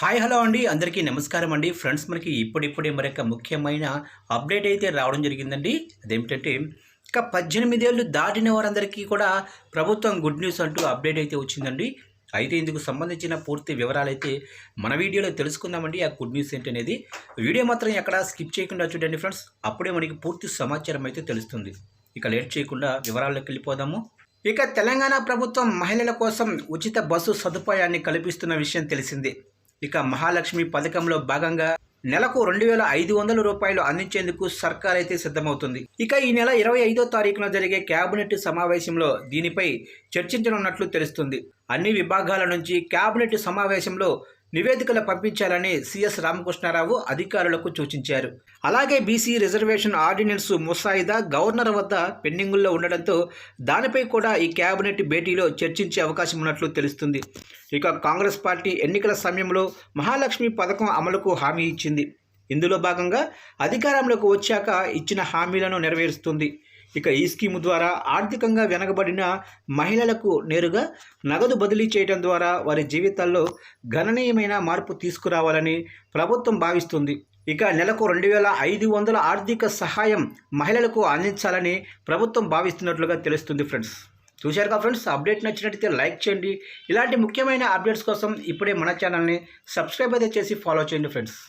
Hi hello అండి. అందరికీ నమస్కారం అండి. ఫ్రెండ్స్ మనకి ఇప్పుడిప్పుడే మరొక ముఖ్యమైన అప్డేట్ అయితే రావడం జరిగిందండి. అదేమిటంటే ఇక పద్దెనిమిదేళ్ళు దాటిన వారందరికీ కూడా ప్రభుత్వం గుడ్ న్యూస్ అంటూ అప్డేట్ అయితే వచ్చిందండి. అయితే ఇందుకు సంబంధించిన పూర్తి వివరాలు అయితే మన వీడియోలో తెలుసుకుందామండి. ఆ గుడ్ న్యూస్ ఏంటనేది. వీడియో మాత్రం ఎక్కడ స్కిప్ చేయకుండా చూడండి ఫ్రెండ్స్. అప్పుడే మనకి పూర్తి సమాచారం అయితే తెలుస్తుంది. ఇక లేట్ చేయకుండా వివరాల్లోకి వెళ్ళిపోదాము. ఇక తెలంగాణ ప్రభుత్వం మహిళల కోసం ఉచిత బస్సు సదుపాయాన్ని కల్పిస్తున్న విషయం తెలిసిందే. ఇక మహాలక్ష్మి పథకంలో భాగంగా నెలకు రెండు వేల ఐదు వందల రూపాయలు అందించేందుకు సర్కార్ అయితే సిద్ధమవుతుంది. ఇక ఈ నెల ఇరవై ఐదో తారీఖున జరిగే కేబినెట్ సమావేశంలో దీనిపై చర్చించనున్నట్లు తెలుస్తుంది. అన్ని విభాగాల నుంచి కేబినెట్ సమావేశంలో నివేదికలు పంపించాలని సిఎస్ రామకృష్ణారావు అధికారులకు సూచించారు. అలాగే బీసీ రిజర్వేషన్ ఆర్డినెన్స్ ముసాయిదా గవర్నర్ వద్ద పెండింగుల్లో ఉండడంతో దానిపై కూడా ఈ కేబినెట్ భేటీలో చర్చించే అవకాశం ఉన్నట్లు తెలుస్తుంది. ఇక కాంగ్రెస్ పార్టీ ఎన్నికల సమయంలో మహాలక్ష్మి పథకం అమలుకు హామీ ఇచ్చింది. ఇందులో భాగంగా అధికారంలోకి వచ్చాక ఇచ్చిన హామీలను నెరవేరుస్తుంది. ఇక ఈ స్కీము ద్వారా ఆర్థికంగా వెనకబడిన మహిళలకు నేరుగా నగదు బదిలీ చేయడం ద్వారా వారి జీవితాల్లో గణనీయమైన మార్పు తీసుకురావాలని ప్రభుత్వం భావిస్తుంది. ఇక నెలకు రెండు వేల ఐదు వందల ఆర్థిక సహాయం మహిళలకు అందించాలని ప్రభుత్వం భావిస్తున్నట్లుగా తెలుస్తుంది ఫ్రెండ్స్. చూశారుగా ఫ్రెండ్స్? అప్డేట్ నచ్చినట్లయితే లైక్ చేయండి. ఇలాంటి ముఖ్యమైన అప్డేట్స్ కోసం ఇప్పుడే మన ఛానల్ని సబ్స్క్రైబ్ అయితే చేసి ఫాలో చేయండి ఫ్రెండ్స్.